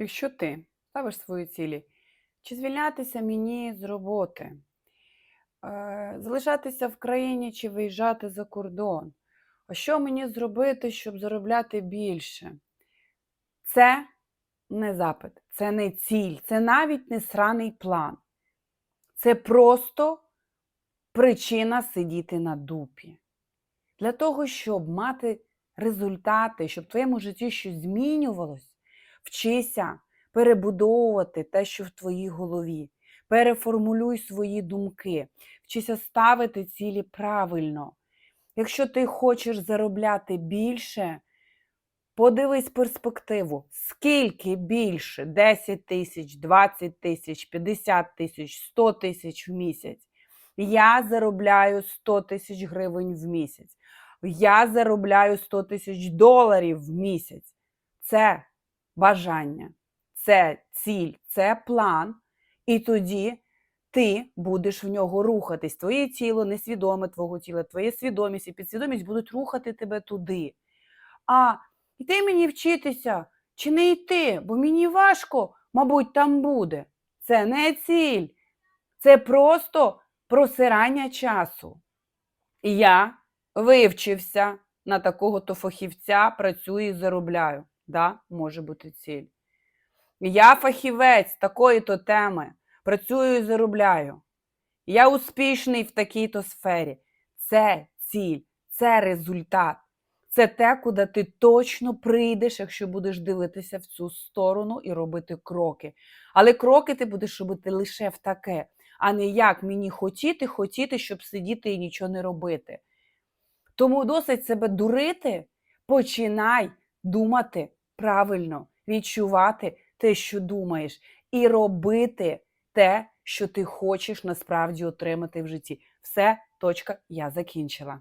Якщо ти ставиш свої цілі, чи звільнятися мені з роботи, е, залишатися в країні чи виїжджати за кордон, а що мені зробити, щоб заробляти більше? Це не запит, це не ціль, це навіть не сраний план. Це просто причина сидіти на дупі. Для того, щоб мати результати, щоб в твоєму житті щось змінювалось, вчися перебудовувати те, що в твоїй голові. Переформулюй свої думки, вчися ставити цілі правильно. Якщо ти хочеш заробляти більше, подивись перспективу. Скільки більше? 10 тисяч, 20 тисяч, 50 тисяч, 100 тисяч в місяць. Я заробляю 100 тисяч гривень в місяць. Я заробляю 100 тисяч доларів в місяць. Це бажання, це ціль, це план. І тоді ти будеш в нього рухатись. Твоє тіло, несвідоме твого тіла, твоя свідомість і підсвідомість будуть рухати тебе туди. А йти мені вчитися чи не йти, бо мені важко, мабуть, там буде. Це не ціль, це просто просирання часу. І я вивчився на такого-то фахівця, працюю і заробляю. Да, може бути ціль. Я фахівець такої-то теми, працюю і заробляю. Я успішний в такій-то сфері. Це ціль, це результат. Це те, куди ти точно прийдеш, якщо будеш дивитися в цю сторону і робити кроки. Але кроки ти будеш робити лише в таке, а не як мені хотіти, хотіти, щоб сидіти і нічого не робити. Тому досить себе дурити, починай думати правильно, відчувати те, що думаєш, і робити те, що ти хочеш насправді отримати в житті. Все, точка, я закінчила.